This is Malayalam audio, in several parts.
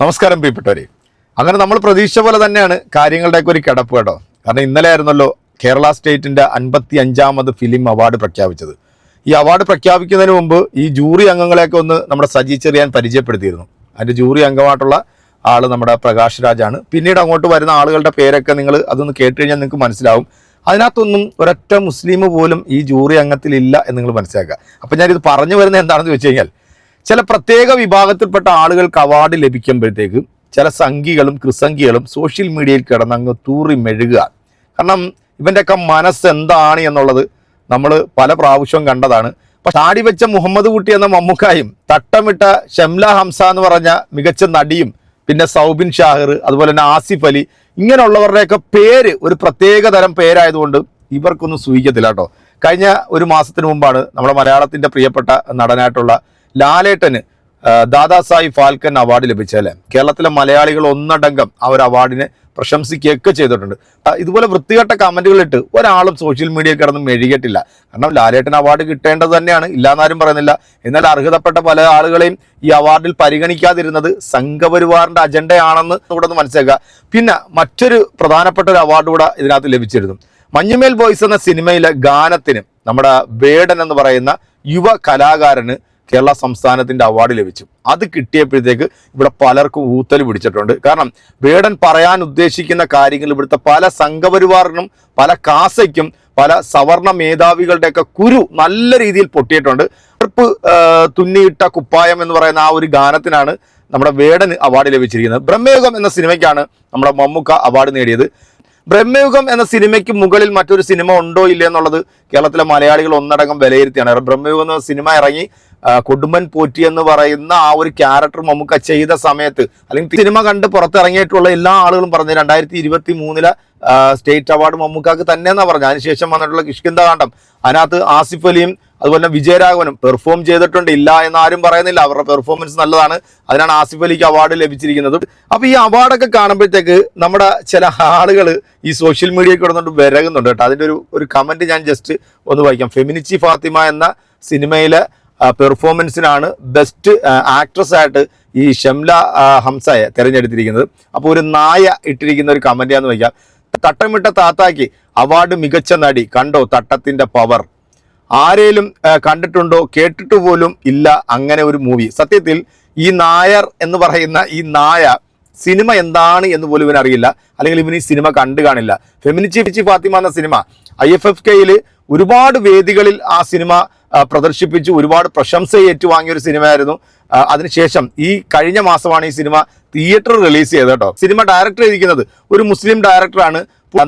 നമസ്കാരം പ്രിയപ്പെട്ടവരെ. അങ്ങനെ നമ്മൾ പ്രതീക്ഷ പോലെ തന്നെയാണ് കാര്യങ്ങളുടെയൊക്കെ ഒരു കിടപ്പ് കേട്ടോ. കാരണം ഇന്നലെ ആയിരുന്നല്ലോ കേരള സ്റ്റേറ്റിന്റെ അൻപത്തി അഞ്ചാമത് ഫിലിം അവാർഡ് പ്രഖ്യാപിച്ചത്. ഈ അവാർഡ് പ്രഖ്യാപിക്കുന്നതിന് മുമ്പ് ഈ ജൂറി അംഗങ്ങളെയൊക്കെ ഒന്ന് നമ്മുടെ സജി ചെറിയാൻ പരിചയപ്പെടുത്തിയിരുന്നു. അതിന്റെ ജൂറി അംഗമായിട്ടുള്ള ആൾ നമ്മുടെ പ്രകാശ് രാജാണ്. പിന്നീട് അങ്ങോട്ട് വരുന്ന ആളുകളുടെ പേരൊക്കെ നിങ്ങൾ അതൊന്ന് കേട്ട് കഴിഞ്ഞാൽ നിങ്ങൾക്ക് മനസ്സിലാവും. അതിനകത്തൊന്നും ഒരൊറ്റ മുസ്ലിം പോലും ഈ ജൂറി അംഗത്തിലില്ല എന്ന് നിങ്ങൾ മനസ്സിലാക്കുക. അപ്പം ഞാനിത് പറഞ്ഞു വരുന്നത് എന്താണെന്ന് ചോദിച്ചു കഴിഞ്ഞാൽ ചില പ്രത്യേക വിഭാഗത്തിൽപ്പെട്ട ആളുകൾക്ക് അവാർഡ് ലഭിക്കുമ്പോഴത്തേക്ക് ചില സംഘികളും കൃസംഖികളും സോഷ്യൽ മീഡിയയിൽ കിടന്ന് അങ്ങ് തൂറി മെഴുകുക. കാരണം ഇവന്റെയൊക്കെ മനസ്സ് എന്താണ് എന്നുള്ളത് നമ്മൾ പല പ്രാവശ്യവും കണ്ടതാണ്. അപ്പൊ താടി വെച്ച മുഹമ്മദ് കുട്ടി എന്ന മമ്മൂക്കായും തട്ടമിട്ട ഷംല ഹംസ എന്ന് പറഞ്ഞ മികച്ച നടിയും പിന്നെ സൗബിൻ ഷാഹിർ അതുപോലെ തന്നെ ആസിഫ് അലി ഇങ്ങനെയുള്ളവരുടെയൊക്കെ പേര് ഒരു പ്രത്യേക തരം പേരായതുകൊണ്ട് ഇവർക്കൊന്നും സൂചിക്കത്തില്ല കേട്ടോ. കഴിഞ്ഞ ഒരു മാസത്തിന് മുമ്പാണ് നമ്മുടെ മലയാളത്തിന്റെ പ്രിയപ്പെട്ട നടനായിട്ടുള്ള ലാലേട്ടന് ദാദാസായി ഫാൽക്കൻ അവാർഡ് ലഭിച്ചല്ലേ കേരളത്തിലെ മലയാളികൾ ഒന്നടങ്കം അവർ അവാർഡിനെ പ്രശംസിക്കുകയൊക്കെ ചെയ്തിട്ടുണ്ട്. ഇതുപോലെ വൃത്തികെട്ട കമന്റുകൾ ഇട്ട് ഒരാളും സോഷ്യൽ മീഡിയ കിടന്ന് മെഴുകിയിട്ടില്ല. കാരണം ലാലേട്ടൻ അവാർഡ് കിട്ടേണ്ടത് തന്നെയാണ് ഇല്ലാന്നാരും പറയുന്നില്ല. എന്നാൽ അർഹതപ്പെട്ട പല ആളുകളെയും ഈ അവാർഡിൽ പരിഗണിക്കാതിരുന്നത് സംഘപരിവാറിന്റെ അജണ്ടയാണെന്ന് ഇവിടെ നിന്ന് മനസ്സിലാക്കുക. പിന്നെ മറ്റൊരു പ്രധാനപ്പെട്ട ഒരു അവാർഡ് കൂടെ ഇതിനകത്ത് ലഭിച്ചിരുന്നു. മഞ്ഞുമേൽ ബോയ്സ് എന്ന സിനിമയിലെ ഗാനത്തിന് നമ്മുടെ വേടൻ എന്ന് പറയുന്ന യുവ കലാകാരന് കേരള സംസ്ഥാനത്തിന്റെ അവാർഡ് ലഭിച്ചു. അത് കിട്ടിയപ്പോഴത്തേക്ക് ഇവിടെ പലർക്കും ഊത്തൽ പിടിച്ചിട്ടുണ്ട്. കാരണം വേടൻ പറയാൻ ഉദ്ദേശിക്കുന്ന കാര്യങ്ങൾ ഇവിടുത്തെ പല സംഘപരിവാറിനും പല കാസയ്ക്കും പല സവർണ മേധാവികളുടെയൊക്കെ കുരു നല്ല രീതിയിൽ പൊട്ടിയിട്ടുണ്ട്. കറുപ്പ് തുന്നിയിട്ട കുപ്പായം എന്ന് പറയുന്ന ആ ഒരു ഗാനത്തിനാണ് നമ്മുടെ വേടന് അവാർഡ് ലഭിച്ചിരിക്കുന്നത്. ബ്രഹ്മയുഗം എന്ന സിനിമയ്ക്കാണ് നമ്മുടെ മമ്മൂക്ക അവാർഡ് നേടിയത്. ബ്രഹ്മയുഗം എന്ന സിനിമയ്ക്ക് മുകളിൽ മറ്റൊരു സിനിമ ഉണ്ടോ ഇല്ല എന്നുള്ളത് കേരളത്തിലെ മലയാളികൾ ഒന്നടങ്കം വിലയിരുത്തിയാണ്. ബ്രഹ്മയുഗം എന്ന സിനിമ ഇറങ്ങി കൊടുമ്പൻ പോറ്റി എന്ന് പറയുന്ന ആ ഒരു ക്യാരക്ടർ മമ്മൂക്ക ചെയ്ത സമയത്ത് അല്ലെങ്കിൽ സിനിമ കണ്ട് പുറത്തിറങ്ങിയിട്ടുള്ള എല്ലാ ആളുകളും പറഞ്ഞു രണ്ടായിരത്തി ഇരുപത്തി മൂന്നിലെ സ്റ്റേറ്റ് അവാർഡ് മമ്മൂക്കാക്ക് തന്നെ എന്നാ പറഞ്ഞു അതിനുശേഷം വന്നിട്ടുള്ള കിഷ്കിന്ത കാണ്ടം അതിനകത്ത് ആസിഫ് അലിയും അതുപോലെ തന്നെ വിജയരാഘവനും പെർഫോം ചെയ്തിട്ടുണ്ട്. ഇല്ല എന്ന് ആരും പറയുന്നില്ല. അവരുടെ പെർഫോമൻസ് നല്ലതാണ്. അതിനാണ് ആസിഫ് അലിക്ക് അവാർഡ് ലഭിച്ചിരിക്കുന്നത്. അപ്പൊ ഈ അവാർഡൊക്കെ കാണുമ്പോഴത്തേക്ക് നമ്മുടെ ചില ആളുകൾ ഈ സോഷ്യൽ മീഡിയയിൽ കിടന്നുകൊണ്ട് വിരകുന്നുണ്ട് കേട്ടോ. അതിന്റെ ഒരു ഒരു കമന്റ് ഞാൻ ജസ്റ്റ് ഒന്ന് വായിക്കാം. ഫെമിനിച്ചി ഫാത്തിമ എന്ന സിനിമയിലെ പെർഫോമൻസിനാണ് ബെസ്റ്റ് ആക്ട്രസ് ആയിട്ട് ഈ ഷംല ഹംസയെ തിരഞ്ഞെടുത്തിരിക്കുന്നത്. അപ്പോൾ ഒരു നായ ഇട്ടിരിക്കുന്ന ഒരു കമന്റിയാന്ന് വയ്ക്കാം. തട്ടമിട്ട താത്താക്ക് അവാർഡ് മികച്ച നടി കണ്ടോ തട്ടത്തിന്റെ പവർ ആരേലും കണ്ടിട്ടുണ്ടോ? കേട്ടിട്ട് പോലും ഇല്ല അങ്ങനെ ഒരു മൂവി സത്യത്തിൽ ഈ നായർ എന്ന് പറയുന്ന ഈ നായ സിനിമ എന്താണ് എന്ന് പോലും ഇവനറിയില്ല അല്ലെങ്കിൽ ഇവന് ഈ സിനിമ കണ്ടു കാണില്ല. ഫെമിനിച്ചി ഫാത്തിമ എന്ന സിനിമ ഐ എഫ് എഫ് കെയിൽ ഒരുപാട് വേദികളിൽ ആ സിനിമ പ്രദർശിപ്പിച്ചു ഒരുപാട് പ്രശംസ ഏറ്റുവാങ്ങിയ ഒരു സിനിമയായിരുന്നു. അതിനുശേഷം ഈ കഴിഞ്ഞ മാസമാണ് ഈ സിനിമ തിയേറ്റർ റിലീസ് ചെയ്തത് കേട്ടോ. സിനിമ ഡയറക്ടർ ചെയ്തിരിക്കുന്നത് ഒരു മുസ്ലിം ഡയറക്ടറാണ്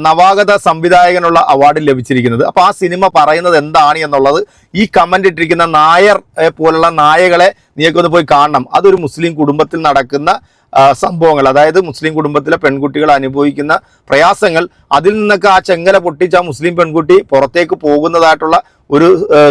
നവാഗത സംവിധായകനുള്ള അവാർഡ് ലഭിച്ചിരിക്കുന്നത്. അപ്പൊ ആ സിനിമ പറയുന്നത് എന്താണ് എന്നുള്ളത് ഈ കമന്റ് ഇട്ടിരിക്കുന്ന നായർ പോലുള്ള നായകളെ നീക്കൊന്ന് പോയി കാണണം. അതൊരു മുസ്ലിം കുടുംബത്തിൽ നടക്കുന്ന സംഭവങ്ങൾ. അതായത് മുസ്ലിം കുടുംബത്തിലെ പെൺകുട്ടികൾ അനുഭവിക്കുന്ന പ്രയാസങ്ങൾ. അതിൽ നിന്നൊക്കെ ആ ചെങ്ങല പൊട്ടിച്ച് ആ മുസ്ലിം പെൺകുട്ടി പുറത്തേക്ക് പോകുന്നതായിട്ടുള്ള ഒരു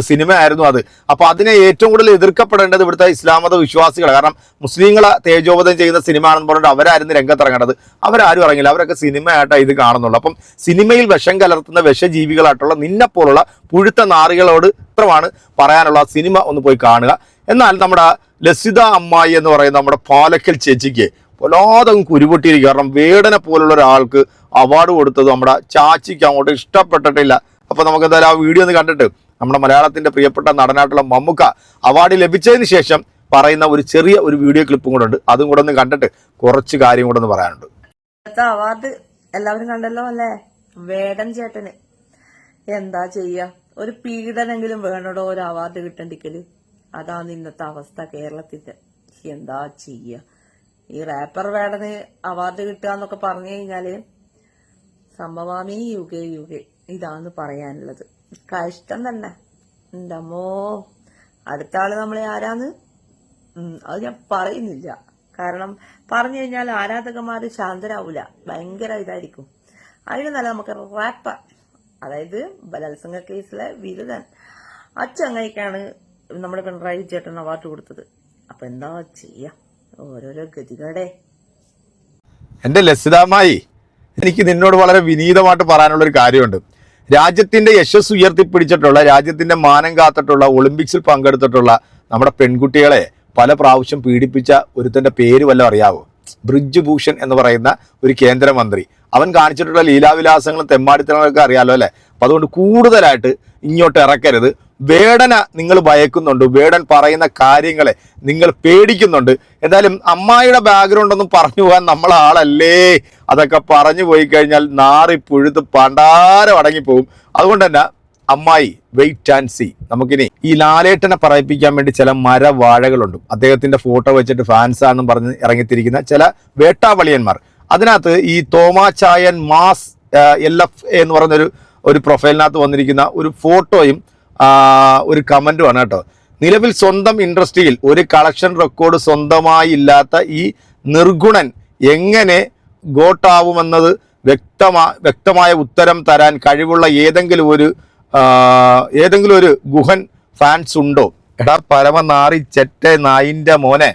സിനിമ സിനിമയായിരുന്നു അത്. അപ്പോൾ അതിനെ ഏറ്റവും കൂടുതൽ എതിർക്കപ്പെടേണ്ടത് ഇവിടുത്തെ ഇസ്ലാമത വിശ്വാസികൾ കാരണം മുസ്ലിങ്ങളെ തേജോവധം ചെയ്യുന്ന സിനിമ ആണെന്ന് പറഞ്ഞിട്ട് അവരായിരുന്നു രംഗത്തിറങ്ങേണ്ടത്. അവരാരും ഇറങ്ങില്ല അവരൊക്കെ സിനിമയായിട്ടാണ് ഇത് കാണുന്നുള്ളൂ. അപ്പം സിനിമയിൽ വിഷം കലർത്തുന്ന വിഷജീവികളായിട്ടുള്ള നിന്നെപ്പോലുള്ള പുഴുത്ത നാറികളോട് ഇത്രമാണ് പറയാനുള്ള സിനിമ ഒന്ന് പോയി കാണുക. എന്നാൽ നമ്മുടെ ലസിത അമ്മായി എന്ന് പറയുന്ന നമ്മുടെ പാലക്കൽ ചേച്ചിക്ക് വല്ലാതെ കുരുപൊട്ടിയിരിക്കും കാരണം വേടനെ പോലുള്ള ഒരാൾക്ക് അവാർഡ് കൊടുത്തത് നമ്മുടെ ചാച്ചിക്ക് അങ്ങോട്ട് ഇഷ്ടപ്പെട്ടിട്ടില്ല. അപ്പൊ നമുക്ക് എന്തായാലും ആ വീഡിയോ ഒന്ന് കണ്ടിട്ട് നമ്മുടെ മലയാളത്തിന്റെ പ്രിയപ്പെട്ട നടനായിട്ടുള്ള മമ്മുക്ക അവാർഡ് ലഭിച്ചതിന് ശേഷം പറയുന്ന ഒരു ചെറിയ ഒരു വീഡിയോ ക്ലിപ്പും കൂടെ ഉണ്ട്. അതും കൂടെ ഒന്ന് കണ്ടിട്ട് കുറച്ച് കാര്യം കൂടെ ഒന്ന് പറയാനുണ്ട്. അവാർഡ് എല്ലാവരും കണ്ടല്ലോ അല്ലേ? വേടൻ ചേട്ടന്. എന്താ ചെയ്യാ? ഒരു പീഡനെങ്കിലും വേണടോ ഒരു അവാർഡ് കിട്ടണ്ടിക്കൽ അതാണ് ഇന്നത്തെ അവസ്ഥ കേരളത്തിന്റെ. എന്താ ചെയ്യ? ഈ റാപ്പർ വേടന് അവാർഡ് കിട്ടുക എന്നൊക്കെ പറഞ്ഞു കഴിഞ്ഞാൽ സംഭവാമി യുഗേ യുഗേ. ഇതാന്ന് പറയാനുള്ളത്. കഷ്ടം തന്നെ. എന്തമ്മോ അടുത്ത ആൾ നമ്മളെ ആരാന്ന്? അത് ഞാൻ പറയുന്നില്ല. കാരണം പറഞ്ഞു കഴിഞ്ഞാൽ ആരാധകന്മാർ ശാന്തരാവൂല. ഭയങ്കര ഇതായിരിക്കും. അതിന് നല്ല നമുക്ക് റാപ്പ അതായത് ബലാത്സംഗ കേസിലെ വിരുദൻ അച്ചങ്ങയ്ക്കാണ് നമ്മുടെ പിണറായി ചേട്ടൻ അവാർഡ് കൊടുത്തത്. അപ്പൊ എന്താ ചെയ്യാ? ഓരോരോ ഗതികടെ. എന്റെ ലസിതാമായി എനിക്ക് നിന്നോട് വളരെ വിനീതമായിട്ട് പറയാനുള്ള ഒരു കാര്യമുണ്ട്. രാജ്യത്തിന്റെ യശസ് ഉയർത്തിപ്പിടിച്ചിട്ടുള്ള രാജ്യത്തിന്റെ മാനം കാത്തിട്ടുള്ള ഒളിമ്പിക്സിൽ പങ്കെടുത്തിട്ടുള്ള നമ്മുടെ പെൺകുട്ടികളെ പല പ്രാവശ്യം പീഡിപ്പിച്ച ഒരുത്തന്റെ പേര് വല്ലതും അറിയാവോ? ബ്രിഡ്ജ് ഭൂഷൺ എന്ന് പറയുന്ന ഒരു കേന്ദ്രമന്ത്രി. അവൻ കാണിച്ചിട്ടുള്ള ലീലാവിലാസങ്ങളും തെമ്മാടിത്തരങ്ങളൊക്കെ അറിയാലോ അല്ലേ? അപ്പം അതുകൊണ്ട് കൂടുതലായിട്ട് ഇങ്ങോട്ട് ഇറക്കരുത്. വേടന നിങ്ങൾ ഭയക്കുന്നുണ്ട്. വേടൻ പറയുന്ന കാര്യങ്ങളെ നിങ്ങൾ പേടിക്കുന്നുണ്ട്. എന്തായാലും അമ്മായിയുടെ ബാക്ക്ഗ്രൗണ്ട് ഒന്നും പറഞ്ഞു പോകാൻ നമ്മളാളല്ലേ അതൊക്കെ പറഞ്ഞു പോയി കഴിഞ്ഞാൽ നാറി പുഴുത്ത് പണ്ടാരം അടങ്ങിപ്പോകും. അതുകൊണ്ട് തന്നെ അമ്മായി വെയിറ്റ് ആൻഡ് സി നമുക്കിനി ഈ ലാലേട്ടനെ പറയിപ്പിക്കാൻ വേണ്ടി ചില മരവാഴകളുണ്ട്. അദ്ദേഹത്തിന്റെ ഫോട്ടോ വെച്ചിട്ട് ഫാൻസ് ആണെന്നും പറഞ്ഞ് ഇറങ്ങിത്തിരിക്കുന്ന ചില വേട്ടാവളിയന്മാർ. അതിനകത്ത് ഈ തോമാചായൻ മാസ് എൽ എഫ് എന്ന് പറയുന്നൊരു ഒരു പ്രൊഫൈലിനകത്ത് വന്നിരിക്കുന്ന ഒരു ഫോട്ടോയും ഒരു കമന്റുമാണ് കേട്ടോ. നിലവിൽ സ്വന്തം ഇൻഡസ്ട്രിയിൽ ഒരു കളക്ഷൻ റെക്കോർഡ് സ്വന്തമായി ഇല്ലാത്ത ഈ നിർഗുണൻ എങ്ങനെ ഗോട്ടാവുമെന്നത് വ്യക്തമാ വ്യക്തമായ ഉത്തരം തരാൻ കഴിവുള്ള ഏതെങ്കിലും ഒരു ഏതെങ്കിലും ഒരു ഗുഹൻ ഫാൻസ് ഉണ്ടോ? എടാ പരമനാറി ചെറ്റ നായിന്റെ മോനെ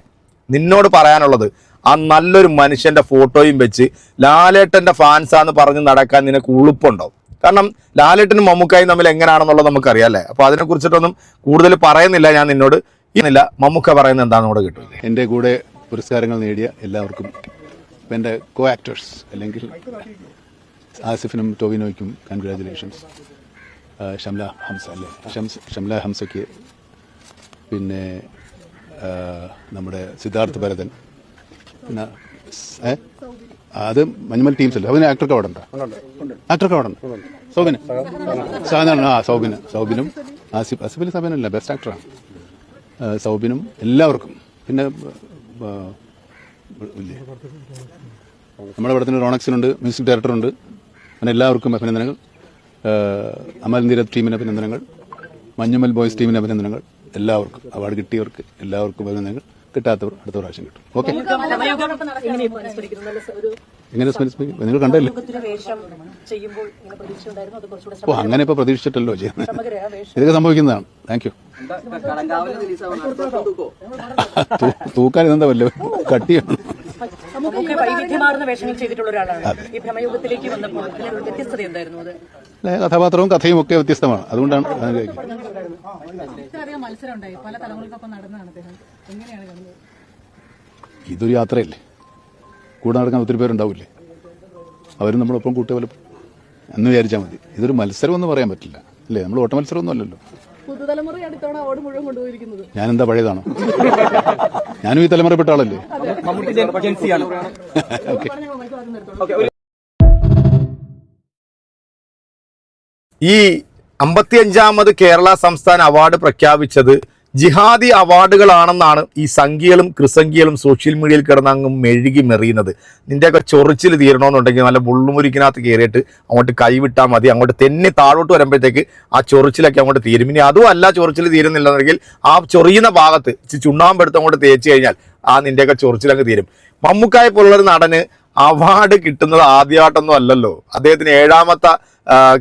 നിന്നോട് പറയാനുള്ളത് ആ നല്ലൊരു മനുഷ്യന്റെ ഫോട്ടോയും വെച്ച് ലാലേട്ടന്റെ ഫാൻസാന്ന് പറഞ്ഞ് നടക്കാൻ നിനക്ക് ഉളുപ്പുണ്ടോ? കാരണം ലാലേട്ടനും മമ്മൂക്കായും തമ്മിൽ എങ്ങനെയാണെന്നുള്ളത് നമുക്കറിയാം അല്ലേ? അപ്പൊ അതിനെ കുറിച്ചിട്ടൊന്നും കൂടുതൽ പറയുന്നില്ല ഞാൻ നിന്നോട്. ഇന്നില്ല മമ്മൂക്ക പറയുന്നത് എന്താണെന്ന് കൂടെ കിട്ടും എന്റെ കൂടെ പുരസ്കാരങ്ങൾ നേടിയ എല്ലാവർക്കും എന്റെ കോ ആക്ടേഴ്സ് അല്ലെങ്കിൽ ആസിഫിനും ടോവിനോയ്ക്കും കൺഗ്രാജുലേഷൻസ് ഷംല ഹംസ അല്ലേ? ഷംസ് ഷംല ഹംസയ്ക്ക് പിന്നെ നമ്മുടെ സിദ്ധാർത്ഥ് ഭരതൻ. പിന്നെ? അത് മഞ്ഞുമൽ ടീംസ് അല്ലേ? അവന് ആക്ടർക്ക് അവിടെ ഉണ്ടോ? ആക്ടർക്ക് അവിടെ സൗബിന്? സാധാരണ ആ സൗബിന്. സൗബിനും ആസിഫ്. ആസിഫിൽ സബിനല്ല ബെസ്റ്റ് ആക്ടറാണ് സൗബിനും എല്ലാവർക്കും. പിന്നെ? നമ്മുടെ പടത്തിന് റോണക്സിനുണ്ട് മ്യൂസിക് ഡയറക്ടറുണ്ട് അങ്ങനെ എല്ലാവർക്കും അഭിനന്ദനങ്ങൾ. അമൽ നീരത് ടീമിന് അഭിനന്ദനങ്ങൾ. മഞ്ഞുമൽ ബോയ്സ് ടീമിന് അഭിനന്ദനങ്ങൾ. എല്ലാവർക്കും. അവാർഡ് കിട്ടിയവർക്ക് എല്ലാവർക്കും അഭിനന്ദനങ്ങൾ. കിട്ടാത്തവർ അടുത്ത പ്രാവശ്യം കിട്ടും. ഓക്കെ? എങ്ങനെ സ്മരിക്കും നിങ്ങൾ കണ്ടല്ലേ? വേഷം ചെയ്യുമ്പോൾ ഇങ്ങനെ പ്രതീക്ഷ ഉണ്ടായിരുന്നു അത് കുറച്ചുകൂടെ ഓ അങ്ങനെ ഇപ്പൊ പ്രതീക്ഷിച്ചിട്ടല്ലോ ചെയ്യുന്നത്. ഇതൊക്കെ സംഭവിക്കുന്നതാണ്. താങ്ക് യു തൂക്കാൻ ഇതെന്താ വല്ല കട്ടിയാണ്? നമുക്ക് വൈവിധ്യമാർന്ന വേഷങ്ങൾ ചെയ്തിട്ടുള്ള ഒരാളാണ്. ഈ ഭ്രമയുഗത്തിലേക്ക് വന്നപ്പോൾ അതിലൊരു വ്യത്യസ്തത എന്തായിരുന്നു അത്? അല്ലെ, കഥാപാത്രവും കഥയും ഒക്കെ വ്യത്യസ്തമാണ്. അതുകൊണ്ടാണ് ഞാൻ ചോദിക്കുന്നത് ഇത്രയധികം മത്സരം ഉണ്ടായി പല തലമുറകൾക്കൊപ്പം നടന്നതാണ് അദ്ദേഹം. എങ്ങനെയാണ് കാണുന്നത് ഇതൊരു യാത്രയല്ലേ? കൂടെ നടക്കാൻ ഒത്തിരി പേരുണ്ടാവില്ലേ? അവരും നമ്മളൊപ്പം കൂട്ടിയ വല്ല എന്ന് വിചാരിച്ചാൽ മതി. ഇതൊരു മത്സരമൊന്നും എന്ന് പറയാൻ പറ്റില്ല. അല്ലേ? നമ്മൾ ഓട്ട മത്സരമൊന്നും അല്ലല്ലോ. ഞാനെന്താ പഴയതാണോ? ഞാനും ഈ തലമുറപ്പെട്ട ആളല്ലേ? ഓക്കെ ഈ അമ്പത്തിയഞ്ചാമത് കേരള സംസ്ഥാന അവാർഡ് പ്രഖ്യാപിച്ചത് ജിഹാദി അവാർഡുകളാണെന്നാണ് ഈ സംഖ്യകളും കൃസംഖ്യകളും സോഷ്യൽ മീഡിയയിൽ കിടന്ന് അങ്ങ് മെഴുകി മെറിയുന്നത്. നിന്റെയൊക്കെ ചൊറിച്ചിൽ തീരണമെന്നുണ്ടെങ്കിൽ നല്ല മുള്ളുമുരിക്കിനകത്ത് കയറിയിട്ട് അങ്ങോട്ട് കൈവിട്ടാൽ മതി. അങ്ങോട്ട് തെന്നി താഴോട്ട് വരുമ്പോഴത്തേക്ക് ആ ചൊറിച്ചിലൊക്കെ അങ്ങോട്ട് തീരും. ഇനി അതും അല്ല ചൊറിച്ചിൽ തീരുന്നില്ലെന്നുണ്ടെങ്കിൽ ആ ചൊറിയുന്ന ഭാഗത്ത് ചുണ്ണാമ്പെടുത്ത് അങ്ങോട്ട് തേച്ച് കഴിഞ്ഞാൽ ആ നിന്റെയൊക്കെ ചൊറിച്ചിലങ്ങ് തീരും. മമ്മൂക്കായ പോലുള്ളൊരു നടന് അവാർഡ് കിട്ടുന്നത് ആദ്യമായിട്ടൊന്നും അല്ലല്ലോ. അദ്ദേഹത്തിന് ഏഴാമത്തെ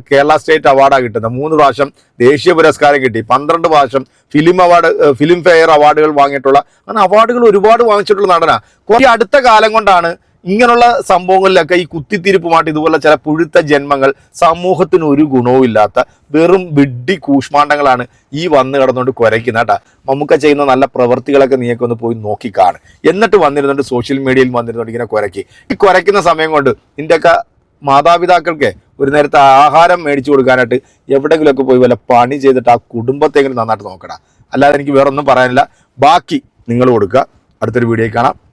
കേരള സ്റ്റേറ്റ് അവാർഡാണ് കിട്ടുന്നത്. മൂന്ന് പ്രാവശ്യം ദേശീയ പുരസ്കാരം കിട്ടി. പന്ത്രണ്ട് പ്രാവശ്യം ഫിലിം അവാർഡ് ഫിലിം ഫെയർ അവാർഡുകൾ വാങ്ങിയിട്ടുള്ള. അങ്ങനെ അവാർഡുകൾ ഒരുപാട് വാങ്ങിച്ചിട്ടുള്ള നടനാണ് കുറേ അടുത്ത കാലം കൊണ്ടാണ് ഇങ്ങനെയുള്ള സംഭവങ്ങളിലൊക്കെ ഈ കുത്തിത്തിരിപ്പുമായിട്ട് ഇതുപോലെ ചില പുഴുത്ത ജന്മങ്ങൾ സമൂഹത്തിന് ഒരു ഗുണവും ഇല്ലാത്ത വെറും വിഡ്ഢി കൂഷ്മാണ്ഡങ്ങളാണ് ഈ വന്ന് കിടന്നുകൊണ്ട് കുരയ്ക്കുന്ന കേട്ടാ. നമുക്ക് ചെയ്യുന്ന നല്ല പ്രവൃത്തികളൊക്കെ നീയൊക്കെ ഒന്ന് പോയി നോക്കിക്കാണ് എന്നിട്ട് വന്നിരുന്നുണ്ട് സോഷ്യൽ മീഡിയയിൽ വന്നിരുന്നുണ്ട് ഇങ്ങനെ കുരയ്ക്ക്. ഈ കുരയ്ക്കുന്ന സമയം കൊണ്ട് നിന്റെയൊക്കെ മാതാപിതാക്കൾക്ക് ഒരു നേരത്തെ ആഹാരം മേടിച്ചു കൊടുക്കാനായിട്ട് എവിടെയെങ്കിലുമൊക്കെ പോയി വല്ല പണി ചെയ്തിട്ട് ആ കുടുംബത്തെങ്കിലും നന്നായിട്ട് നോക്കടാ. അല്ലാതെ എനിക്ക് വേറൊന്നും പറയാനില്ല. ബാക്കി നിങ്ങൾ കൊടുക്കുക. അടുത്തൊരു വീഡിയോ കാണാം.